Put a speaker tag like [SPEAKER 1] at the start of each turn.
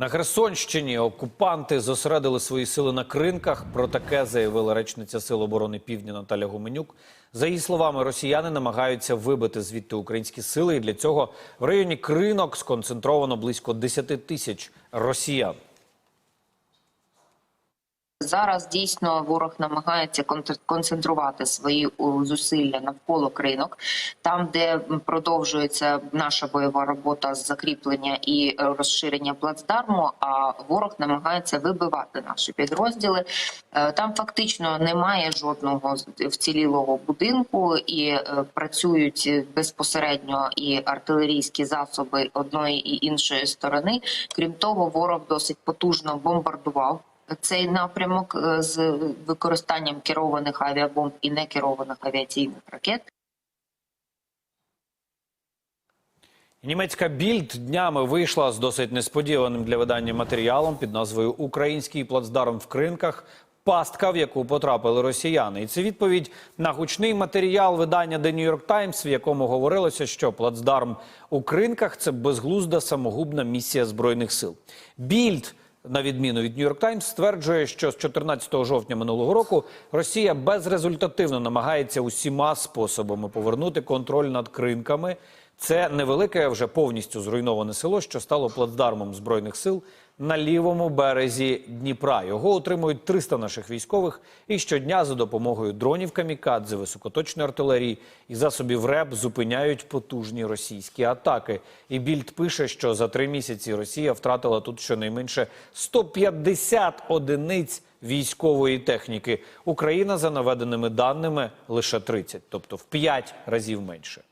[SPEAKER 1] На Херсонщині окупанти зосередили свої сили на кринках. Про таке заявила речниця Сил оборони Півдня Наталя Гуменюк. За її словами, росіяни намагаються вибити звідти українські сили, і для цього в районі кринок сконцентровано близько 10 тисяч росіян.
[SPEAKER 2] Зараз дійсно ворог намагається кон- концентрувати свої зусилля навколо кринок, там, де продовжується наша бойова робота з закріплення і е, розширення плацдарму. А ворог намагається вибивати наші підрозділи. Е, Там фактично немає жодного вцілілого будинку, і е, працюють безпосередньо і артилерійські засоби одної і іншої сторони. Крім того, ворог досить потужно бомбардував цей напрямок е, з використанням керованих авіабомб і некерованих авіаційних ракет.
[SPEAKER 1] Німецька більд днями вийшла з досить несподіваним для видання матеріалом під назвою Український плацдарм в кринках. Пастка, в яку потрапили росіяни, і це відповідь на гучний матеріал видання The New York Times, в якому говорилося, що плацдарм у кринках це безглузда самогубна місія збройних сил. Більд на відміну від Нью-Йорк Таймс, стверджує, що з 14 жовтня минулого року Росія безрезультативно намагається усіма способами повернути контроль над кринками. Це невелике, вже повністю зруйноване село, що стало плацдармом збройних сил на лівому березі Дніпра. Його утримують 300 наших військових, і щодня за допомогою дронів камікадзе, високоточної артилерії і засобів РЕБ зупиняють потужні російські атаки. І більд пише, що за три місяці Росія втратила тут щонайменше 150 одиниць військової техніки. Україна за наведеними даними лише 30, тобто в 5 разів менше.